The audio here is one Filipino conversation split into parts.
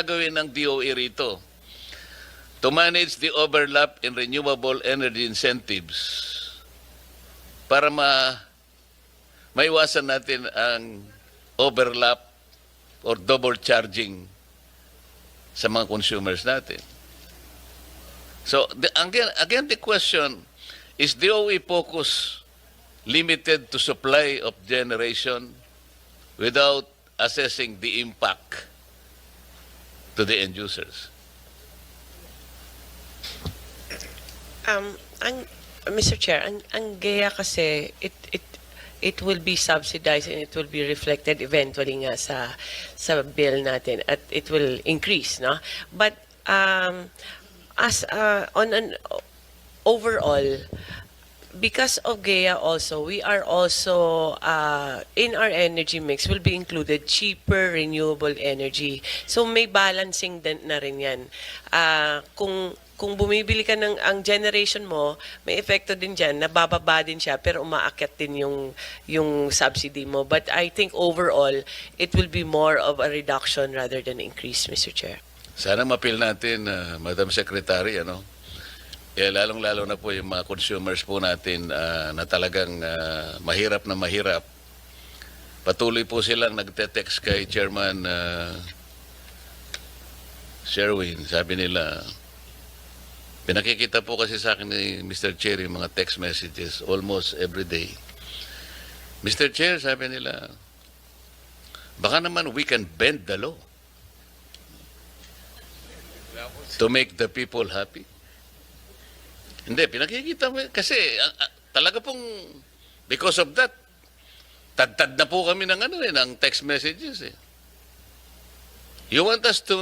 gagawin ng DOE rito? To manage the overlap in renewable energy incentives para ma maiwasan natin ang overlap or double charging sa mga consumers natin. So, the, again, again, the question, is DOE focus limited to supply of generation without assessing the impact to the end users? Um, ang, Mr. Chair, ang, ang GEA kasi, it, it, it will be subsidized and it will be reflected eventually nga sa, sa bill natin at it will increase, no? But, um, as, uh, on an overall, because of GEA also, we are also, uh, in our energy mix will be included cheaper renewable energy. So may balancing din na rin yan. Ah, kung kung bumibili ka ng ang generation mo, may epekto din diyan, nabababa din siya pero umaakyat din yung yung subsidy mo. But I think overall, it will be more of a reduction rather than increase, Mr. Chair. Sana mapil natin, uh, Madam Secretary, ano? Eh, lalong-lalo na po yung mga consumers po natin ah, na talagang ah, mahirap na mahirap. Patuloy po silang nagte-text kay Chairman uh, Sherwin. Sabi nila, pinakikita po kasi sa akin ni Mr. Chair yung mga text messages almost every day. Mr. Chair, sabi nila, baka naman we can bend the law to make the people happy. Hindi, pinakikita mo. Kasi ah, ah, talaga pong because of that, tagtad na po kami ng ano eh, ng text messages eh. You want us to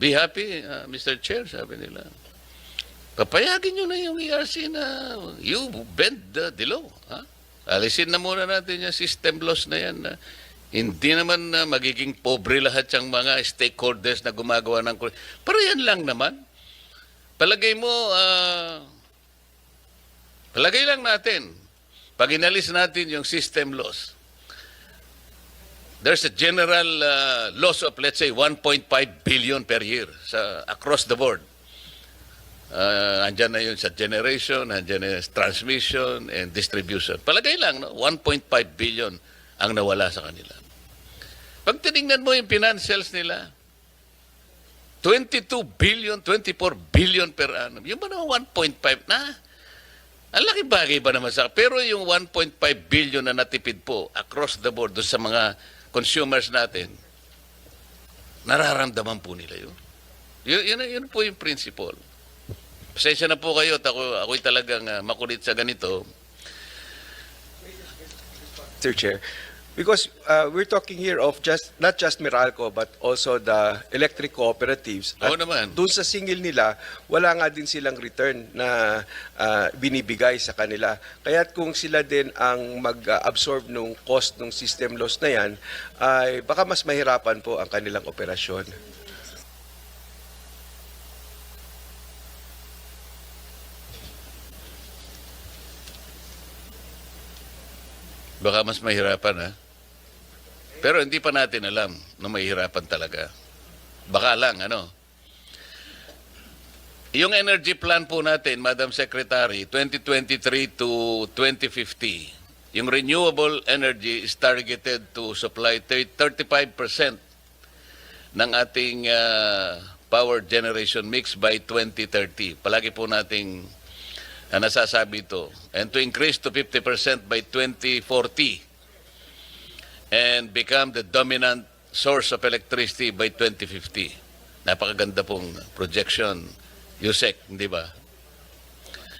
be happy, ah, Mr. Chair, sabi nila. Papayagin nyo na yung ERC na you bend the, the law. Ha? Alisin na muna natin yung system laws na yan. Na hindi naman na magiging pobre lahat yung mga stakeholders na gumagawa ng... Pero yan lang naman. Palagay mo, ah, palagay lang natin, pag inalis natin yung system loss, there's a general uh, loss of, let's say, 1.5 billion per year sa across the board. Uh, andyan na yun sa generation, andyan na yun transmission and distribution. Palagay lang, no? 1.5 billion ang nawala sa kanila. Pag tinignan mo yung financials nila, 22 billion, 24 billion per annum. Yung ba naman 1.5 na? Ang laki bagay ba naman sa... Pero yung 1.5 billion na natipid po across the board doon sa mga consumers natin, nararamdaman po nila yun. Yun, yun, yun po yung principle. Pasensya na po kayo at ako, ako'y talagang ah, makulit sa ganito. Mr. Chair, because uh, we're talking here of just not just Meralco but also the electric cooperatives. Oo naman. Doon sa singil nila, wala nga din silang return na uh, binibigay sa kanila. Kaya kung sila din ang mag-absorb ng cost ng system loss na yan, ay baka mas mahirapan po ang kanilang operasyon. Baka mas mahirapan ha. Pero hindi pa natin alam na mahihirapan talaga. Baka lang, ano. Yung energy plan po natin, Madam Secretary, 2023 to 2050, yung renewable energy is targeted to supply 35% ng ating ah, power generation mix by 2030. Palagi po nating na nasasabi ito. And to increase to 50% by 2040 and become the dominant source of electricity by 2050. Napakaganda pong projection, Yusek, di ba?